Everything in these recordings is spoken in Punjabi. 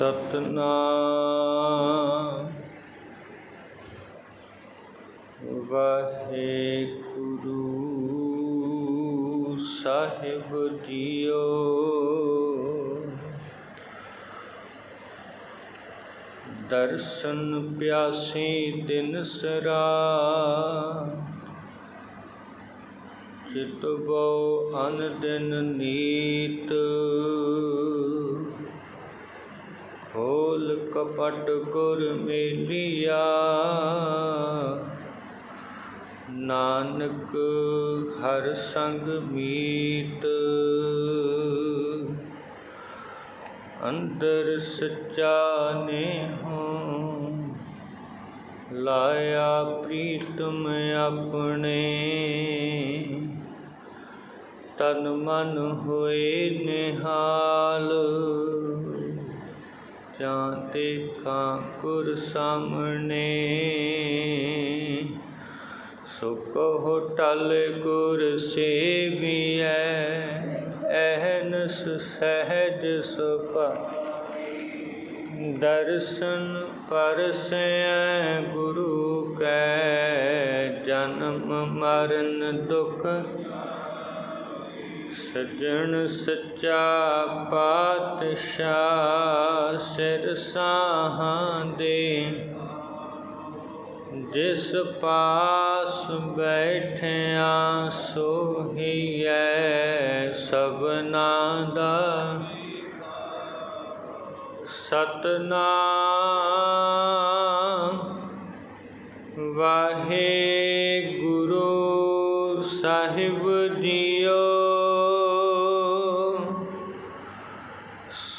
ਸਤਨਾਮ। ਵਾਹਿਗੁਰੂ ਸਾਹਿਬ ਜੀਓ। ਦਰਸ਼ਨ ਪਿਆਸੀ ਦਿਨ ਸਰਾ। ਚਿਤ ਅਨ ਦਿਨ ਨੀਤ। ਕਪਟ ਗੁਰ ਮੇਲਿਆ। ਨਾਨਕ ਹਰ ਸੰਗ ਮੀਤ। ਅੰਦਰ ਸੱਚਾ ਨੇ ਹੋ ਲਾਇਆ ਪ੍ਰੀਤਮ ਆਪਣੇ। ਤਨ ਮਨ ਹੋਏ ਨਿਹਾਲ। ਜਾਂਦੇ ਕਾਂਕੁਰ ਸਾਹਮਣੇ। ਸੋ ਹੋਟਲ ਗੁਰ ਸੇਵੀਐ ਐਹਨਸ ਸਹਿਜ ਸੁਪਾ ਦਰਸ਼ਨ ਪਰਸੈ ਗੁਰੂ ਕੈ ਜਨਮ ਮਰਨ ਦੁਖ। ਸਜਣ ਸੱਚਾ ਪਾਤਸ਼ਾਹ ਸਿਰ ਸਾਹਾਂ ਦੇ। ਜਿਸ ਪਾਸ ਬੈਠਿਆ ਸੋਹੀਐ ਸਭਨਾ ਦਾ। ਸਤਨਾਮ ਵਾਹਿਗੁਰੂ ਸਾਹਿਬ ਜੀਓ।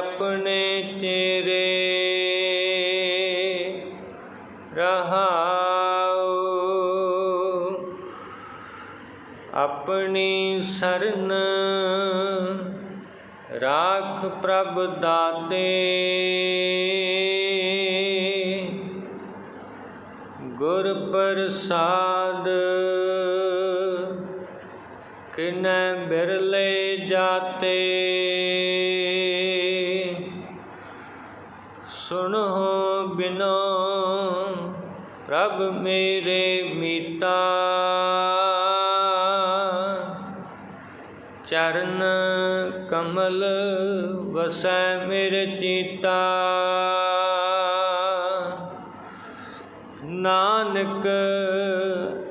ਆਪਣੇ ਤੇਰੇ ਰਹਾਉ। ਆਪਣੀ ਸਰਨ ਰਾਖ ਪ੍ਰਭ ਦਾਤੇ। ਗੁਰ ਪ੍ਰਸਾਦ ਕਿਨੈ ਬਿਰਲੇ ਜਾਤੇ। ਸੁਣੋ ਬਿਨੋ, ਪ੍ਰਭ ਮੇਰੇ ਮੀਤਾ। ਚਰਨ ਕਮਲ ਵਸੈ ਮੇਰੇ ਚੀਤਾ। ਨਾਨਕ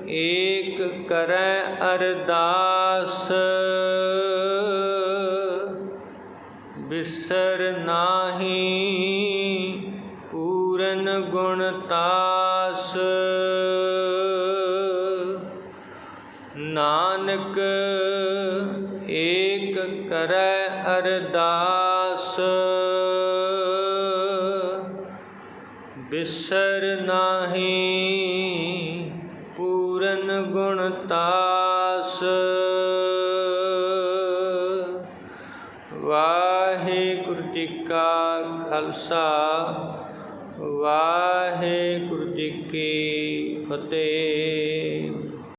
ਏਕ ਕਰੈ ਅਰਦਾਸ। ਬਿਸਰ ਨਾਹੀ ਗੁਣ ਤਾਸ। ਨਾਨਕ ਏਕ ਕਰੈ ਅਰਦਾਸ। ਬਿਸਰ ਨਾਹੀ ਪੂਰਨ ਗੁਣ ਤਾਸ। ਵਾਹਿਗੁਰੂ ਜੀ ਕਾ ਖਾਲਸਾ। ਵਾਹਿਗੁਰੂ ਜੀ ਕੀ ਫਤਿਹ।